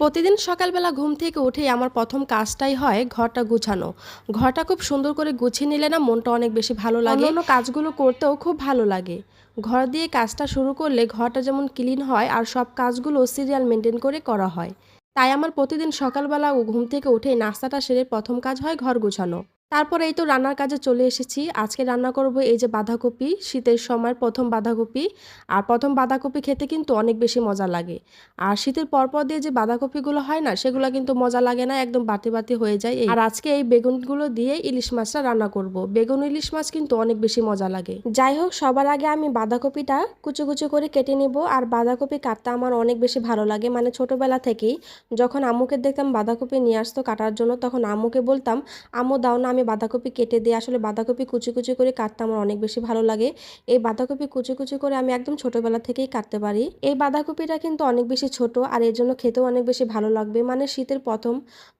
প্রতিদিন সকালবেলা ঘুম থেকে উঠেই আমার প্রথম কাজটাই হয় ঘরটা গুছানো। ঘরটা খুব সুন্দর করে গুছিয়ে নিলে না মনটা অনেক বেশি ভালো লাগে। অন্য কাজগুলো করতেও খুব ভালো লাগে। ঘর দিয়ে কাজটা শুরু করলে ঘরটা যেমন ক্লিন হয় আর সব কাজগুলো সিরিয়াল মেনটেন করে করা হয়। তাই আমার প্রতিদিন সকালবেলা ও ঘুম থেকে উঠে নাস্তাটা সেরে প্রথম কাজ হয় ঘর গুছানো। তারপর এই তো রান্নার কাজে চলে এসেছি। আজকে রান্না করব এই যে বাঁধাকপি, শীতের সময় প্রথম বাঁধাকপি। আর প্রথম বাঁধাকপি খেতে কিন্তু অনেক বেশি মজা লাগে। আর শীতের পরপর দিয়ে যে বাঁধাকপিগুলো হয় না, সেগুলো কিন্তু মজা লাগে না, একদম বাতি বাতি হয়ে যায়। আর আজকে এই বেগুনগুলো দিয়ে ইলিশ মাছটা রান্না করব। বেগুন ইলিশ মাছ কিন্তু অনেক বেশি মজা লাগে। যাই হোক, সবার আগে আমি বাঁধাকপিটা কুচু কুচু করে কেটে নিব। আর বাঁধাকপি কাটতে আমার অনেক বেশি ভালো লাগে। মানে ছোটবেলা থেকেই যখন আম্মুকে দেখতাম বাঁধাকপি নিয়ে আসতো কাটার জন্য, তখন আম্মুকে বলতাম, আম্মু, দাও না আমি বাঁধাকপি কেটে দিই আসলে বাঁধাকপি কুচি কুচি করে কাটতে আমার অনেক বেশি ভালো লাগে। এই বাঁধাকপি কুচি কুচি করে আমি একদম ছোটবেলা থেকেই কাটতে পারি। এই বাঁধাকপিটা কিন্তু অনেক বেশি ছোট আর এর জন্য খেতেও অনেক বেশি ভালো লাগবে। মানে শীতের প্রথম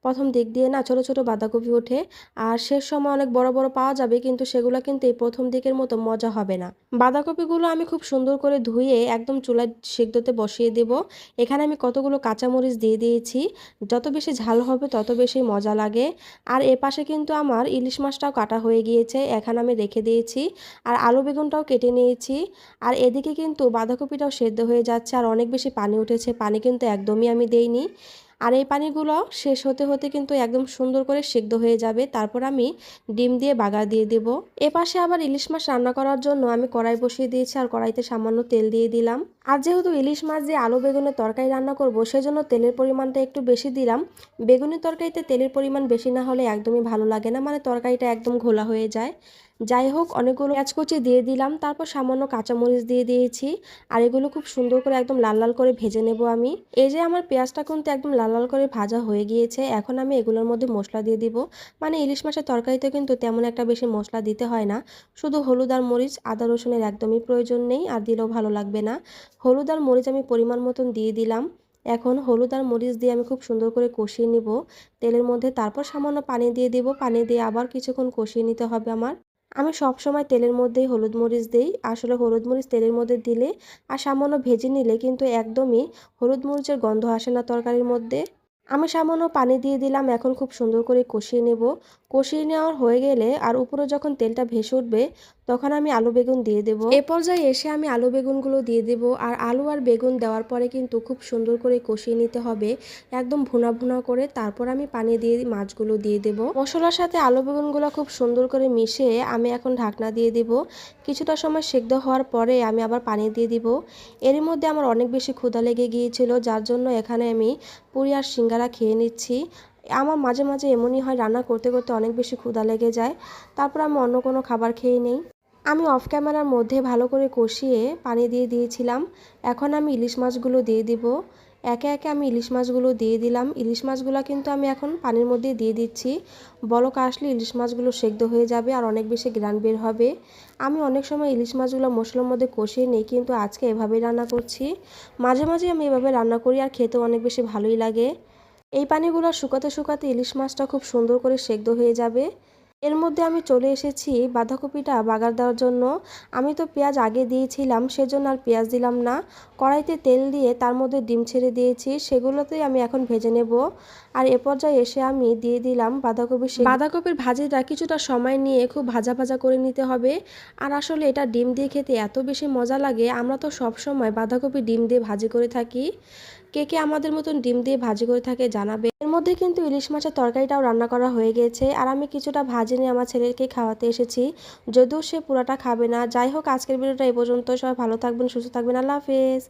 প্রথম দিক দিয়ে না ছোট ছোট বাঁধাকপি ওঠে। আর শেষ সময় অনেক বড় বড় পাওয়া যাবে কিন্তু সেগুলো কিন্তু এই প্রথম দিকের মতো মজা হবে না। বাঁধাকপিগুলো আমি খুব সুন্দর করে ধুয়ে একদম চুলায় সিদ্ধতে বসিয়ে দেব। এখানে আমি কতগুলো কাঁচামরিচ দিয়ে দিয়েছি। যত বেশি ঝাল হবে তত বেশি মজা লাগে। আর এ পাশে কিন্তু আমার ইলিশ মাছটাও কাটা হয়ে গিয়েছে, এখানে আমি রেখে দিয়েছি। আর আলু বেগুনটাও কেটে নিয়েছি। আর এদিকে কিন্তু বাঁধাকপিটাও সেদ্ধ হয়ে যাচ্ছে, আর অনেক বেশি পানি উঠেছে, পানি কিন্তু একদমই আমি দেইনি। আর এই পানিগুলো শেষ হতে হতে কিন্তু একদম সুন্দর করে সিদ্ধ হয়ে যাবে, তারপর আমি ডিম দিয়ে বাগার দিয়ে দেব। এ পাশে আবার ইলিশ মাছ রান্না করার জন্য আমি কড়াই বসিয়ে দিয়েছি, আর কড়াইতে সামান্য তেল দিয়ে দিলাম। আর যেহেতু ইলিশ মাছ দিয়ে আলু বেগুনের তরকারি রান্না করব, সেজন্য তেলের পরিমাণটা একটু বেশি দিলাম। বেগুনের তরকারিতে তেলের পরিমাণ বেশি না হলে একদমই ভালো লাগে না মানে তরকারিটা একদম ঘোলা হয়ে যায়। যাই হোক, অনেকগুলো পেঁয়াজ কুচি দিয়ে দিলাম, তারপর সামান্য কাঁচামরিচ দিয়ে দিয়েছি, আর এগুলো খুব সুন্দর করে একদম লাল লাল করে ভেজে নেব আমি। এই যে আমার পেঁয়াজটা কিন্তু একদম লাল লাল করে ভাজা হয়ে গিয়েছে, এখন আমি এগুলোর মধ্যে মশলা দিয়ে দিব। মানে ইলিশ মাছের তরকারিতে কিন্তু তেমন একটা বেশি মশলা দিতে হয় না, শুধু হলুদ আর মরিচ, আদা রসুনের একদমই প্রয়োজন নেই, আর দিলেও ভালো লাগবে না। হলুদ আর মরিচ আমি পরিমাণ মতন দিয়ে দিলাম। এখন হলুদ আর মরিচ দিয়ে আমি খুব সুন্দর করে কষিয়ে নিব। তেলের মধ্যে তারপর সামান্য পানি দিয়ে দিব। পানি দিয়ে আবার কিছুক্ষণ কষিয়ে নিতে হবে আমার। আমি সব সময় তেলের মধ্যেই হলুদ মরিচ দিই। আসলে হলুদ মরিচ তেলের মধ্যে দিলে আর সামান্য ভেজে নিলে কিন্তু একদমই হলুদ মরিচের গন্ধ আসে না তরকারির মধ্যে। আমি সামান্য পানি দিয়ে দিলাম, এখন খুব সুন্দর করে কষিয়ে নেব। কষিয়ে নেওয়ার হয়ে গেলে আর উপরে যখন তেলটা ভেসে উঠবে, তখন আমি আলু বেগুন দিয়ে দেব। এ পর্যায়ে এসে আমি আলু বেগুনগুলো দিয়ে দেব আর আলু আর বেগুন দেওয়ার পরে কিন্তু খুব সুন্দর করে কষিয়ে নিতে হবে, একদম ভুনা ভুনা করে। তারপর আমি পানি দিয়ে মাছগুলো দিয়ে দেব। মশলার সাথে আলু বেগুনগুলো খুব সুন্দর করে মিশিয়ে আমি এখন ঢাকনা দিয়ে দিব। কিছুটা সময় সেদ্ধ হওয়ার পরে আমি আবার পানি দিয়ে দিব। এর মধ্যে আমার অনেক বেশি ক্ষুধা লেগে গিয়েছিল, যার জন্য এখানে আমি পুরি আর সিঙ্গারা খেয়ে নিচ্ছি। আমার মাঝে মাঝে এমনই হয়, রান্না করতে করতে অনেক বেশি ক্ষুধা লেগে যায়। তারপর আমি অন্য কোনো খাবার খেয়ে নেই। আমি অফ ক্যামেরার মধ্যে ভালো করে কষিয়ে পানি দিয়ে দিয়েছিলাম। এখন আমি ইলিশ মাছগুলো দিয়ে দিব। একে একে আমি ইলিশ মাছগুলো দিয়ে দিলাম। ইলিশ মাছগুলো কিন্তু আমি এখন পানির মধ্যে দিয়ে দিচ্ছি। বলক আসলে ইলিশ মাছগুলো সেদ্ধ হয়ে যাবে আর অনেক বেশি গ্রান বের হবে। আমি অনেক সময় ইলিশ মাছগুলো মশলার মধ্যে কষিয়ে নিই, কিন্তু আজকে এভাবেই রান্না করছি। মাঝে মাঝে আমি এভাবে রান্না করি আর খেতেও অনেক বেশি ভালোই লাগে। এই পানিগুলো শুকাতে শুকাতে ইলিশ মাছটা খুব সুন্দর করে সেদ্ধ হয়ে যাবে। এর মধ্যে আমি চলে এসেছি বাঁধাকপিটা বাগার দেওয়ার জন্য। আমি তো পেঁয়াজ আগে দিয়েছিলাম, সেজন্য আর পেঁয়াজ দিলাম না। কড়াইতে তেল দিয়ে তার মধ্যে ডিম ছেড়ে দিয়েছি, সেগুলোতেই আমি এখন ভেজে নেব। আর এ পর্যায়ে এসে আমি দিয়ে দিলাম বাঁধাকপি বাঁধাকপির ভাজিটা কিছুটা সময় নিয়ে খুব ভাজা ভাজা করে নিতে হবে। আর আসলে এটা ডিম দিয়ে খেতে এত বেশি মজা লাগে, আমরা তো সব সময় বাঁধাকপি ডিম দিয়ে ভাজি করে থাকি। কে কে আমাদের মতন ডিম দিয়ে ভাজি করে থাকে জানাবে। এর মধ্যে কিন্তু ইলিশ মাছের তরকারিটাও রান্না করা হয়ে গেছে, আর আমি কিছুটা ভাজি নিয়ে আমার ছেলেকে খাওয়াতে এসেছি। যদিও সে পুরাটা খাবে না। যাই হোক, আজকের ভিডিওটা এই পর্যন্ত সবাই ভালো থাকবেন, সুস্থ থাকবেন। আল্লাহ হাফেজ।